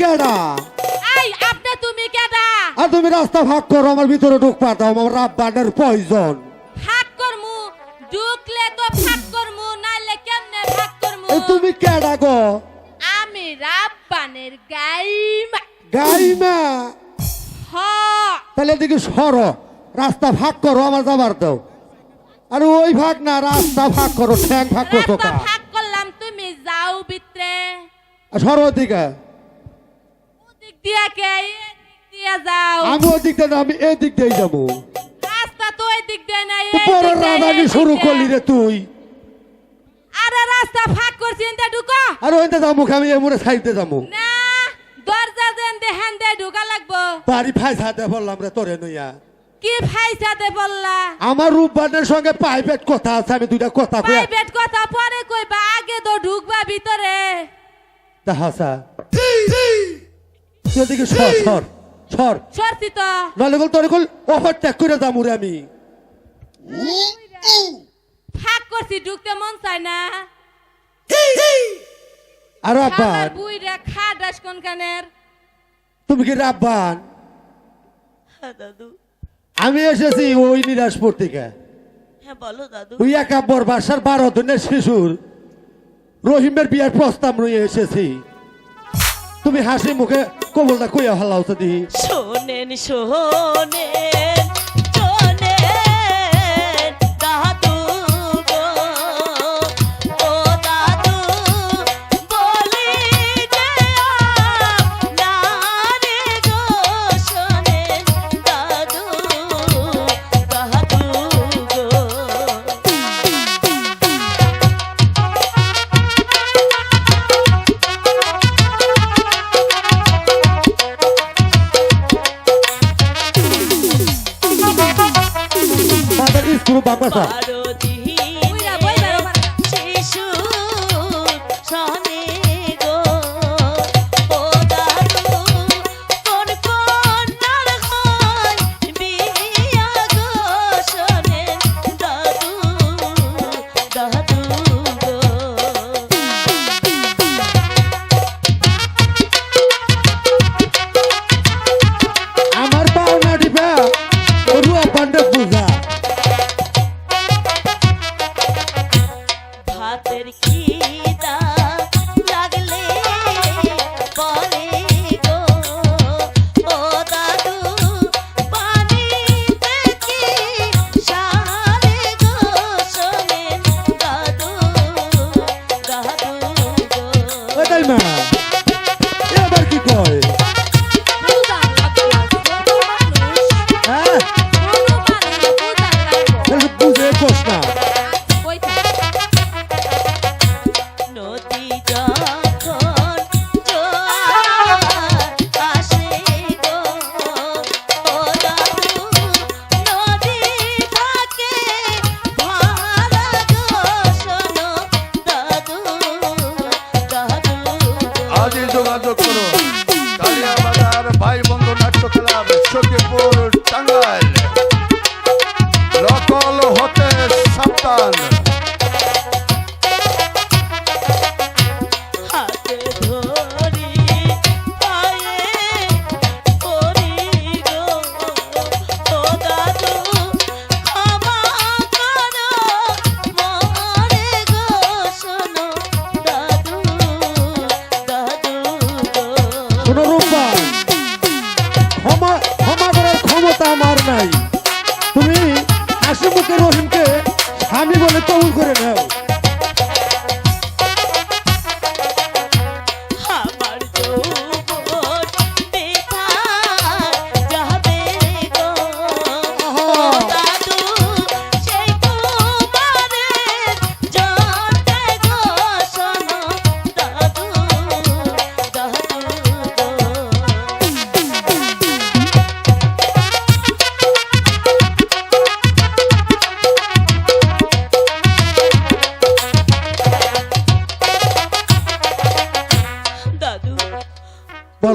কেডা? এই আপনি তুমি কেডা? আর তুমি রাস্তা ভাগ করো আমার ভিতরে ঢুক পাঠাও আমার রাব্বানের প্রয়োজন ভাগ করমু ঢুকলে তো ভাগ করমু নাইলে কেমনে ভাগ করমু? তুমি কেডা গো? আমি রাব্বানের গাইমা। গাইমা? হ। তাহলে দেখি সর রাস্তা ভাগ করো আমার যাবার দাও। আরে ওই ভাগ না রাস্তা ভাগ করো ঠ্যাং ভাগ রাস্তা ভাগ করলাম তুমি যাও ভিতরে। সর ওদিক। দিয়া কে দিয়া যাও। আমি ওই দিক না, আমি এই দিক দিয়ে যাব। রাস্তা তো ওই দিক দিয়ে না এই বড় দিক শুরু করলি রে তুই। আরে রাস্তা করছি এনতে ঢুকো। আর ওইতে যাব আমি এমরে সাইডে যাব। না দরজা দেন দেহান দে ঢুকা লাগবো। বাড়ি বললাম রে তোরে নইয়া। কি ফাইসাতে বললা? আমার রূপবানের সঙ্গে প্রাইভেট কথা আছে আমি দুইটা কথা কই প্রাইভেট কথা পরে কইবা আগে তো ঢুকবা ভিতরে। হাসা। তুই দিকে সর সর সর। সরছি তো। নাহলে বল তোর কল ওভারটেক করে যাব রে আমি। ফাঁক করছি ঢুকতে মন চায় না। আর আব্বান? বুইরা খাডাস কোন কানের? তুমি কি রাব্বান হ্যাঁ দাদু। আমি এসেছি ওই নিরাজপুর থেকে। হ্যাঁ বলো দাদু। ওই একাব্বর বাসার বারো দিনের শিশুর রহিমের বিয়ার প্রস্তাব নিয়ে এসেছি। তুমি হাসি মুখে কবলটা কইয়া হাল্লা তো দিহি শোনেন শোনেন। Tudo bagunçado. ভাতের খিদা লাগলে পরে গো, ও দাদু পানি দেখি সারে গো শোনেন দাদু দাদু গো।